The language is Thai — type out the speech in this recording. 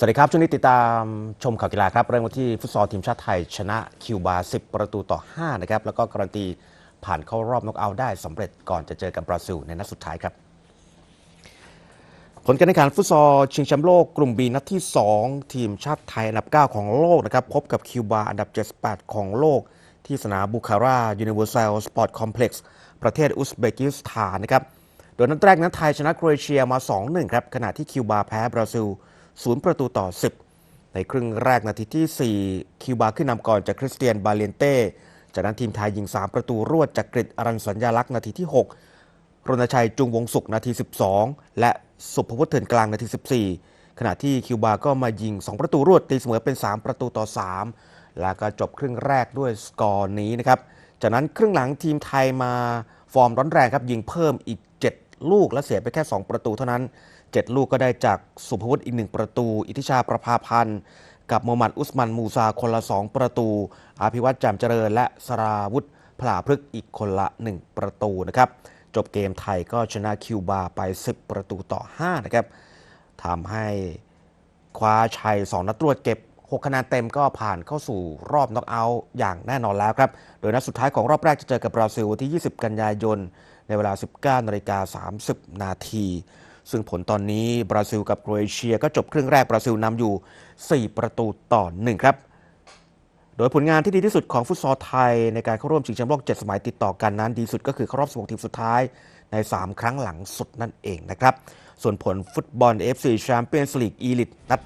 สวัสดีครับช่วงนี้ติดตามชมข่าวกีฬาครับ เริ่มกันที่ฟุตซอลทีมชาติไทย ชนะคิวบา 10 ประตูต่อ 5 นะครับ แล้วก็การันตีผ่านเข้ารอบน็อกเอาท์ได้สำเร็จก่อนจะเจอกับบราซิลในนัดสุดท้ายครับ ผลการแข่งขันฟุตซอลชิงแชมป์โลกกลุ่ม B นัดที่ 2 ทีมชาติไทยอันดับ 9 ของโลกนะครับพบกับคิวบาอันดับ 78 ของโลก ที่สนามบุคารายูนิเวอร์แซลสปอร์ตคอมเพล็กซ์ประเทศอุซเบกิสถานนะครับโดยนัดแรกนั้นไทยชนะโครเอเชียมา 2-1 ครับขณะที่คิวบาแพ้บราซิล 0ประตูต่อ 10 ในครึ่งแรกนาทีที่ 4 คิวบาขึ้นนำก่อนจากคริสเตียนบาเลนเต้จากนั้นทีมไทยยิง 3 ประตูรวดจากกริดอรันสัญญาลักษณ์นาทีที่ 6 รณชัยจุงวงศุกร์นาที 12 และสุภวุฒิเถื่อนกลางนาที 14 ขณะที่คิวบาก็มายิง 2 ประตูรวดตีเสมอเป็น 3 ประตูต่อ 3 แล้วก็จบครึ่งแรกด้วยสกอร์นี้นะครับจากนั้นครึ่งหลังทีมไทยมาฟอร์มร้อนแรงครับยิงเพิ่มอีก 7 ลูกและเสียไปแค่ 2 ประตูเท่านั้น 7 ลูกก็ได้จากสุภวุฒิอีก 1 ประตู อิทธิชาประภาพันธ์ กับโมมหมัดอุสมันมูซาคนละ 2 ประตูอภิวัตรจำเจริญ และสราวุธพลาพฤกษ์อีกคนละ 1 ประตูนะครับจบเกมไทยก็ชนะคิวบาไป 10 ประตูต่อ 5 นะครับทำให้คว้าชัย 2 นัดรวดเก็บ 6 คะแนนเต็มก็ผ่านเข้าสู่รอบน็อกเอาท์อย่างแน่นอนแล้วครับ โดยนัดสุดท้ายของรอบแรกจะเจอกับบราซิลวันที่ 20 กันยายน ในเวลา 19นาฬิกา30 นาที ซึ่งผลตอนนี้บราซิลกับโครเอเชียก็จบครึ่งแรกบราซิลนำอยู่ 4 ประตูต่อ 1 ครับ โดยผลงานที่ดีที่สุดของฟุตซอลไทย ในการเข้าร่วมชิงแชมป์โลก 7 สมัยติดต่อกันนั้น ดีสุดก็คือเข้ารอบ 16 ทีมสุดท้ายใน 3 ครั้งหลังสุดนั่นเองนะครับ ส่วนผลฟุตบอล FC Champions League Elite นัด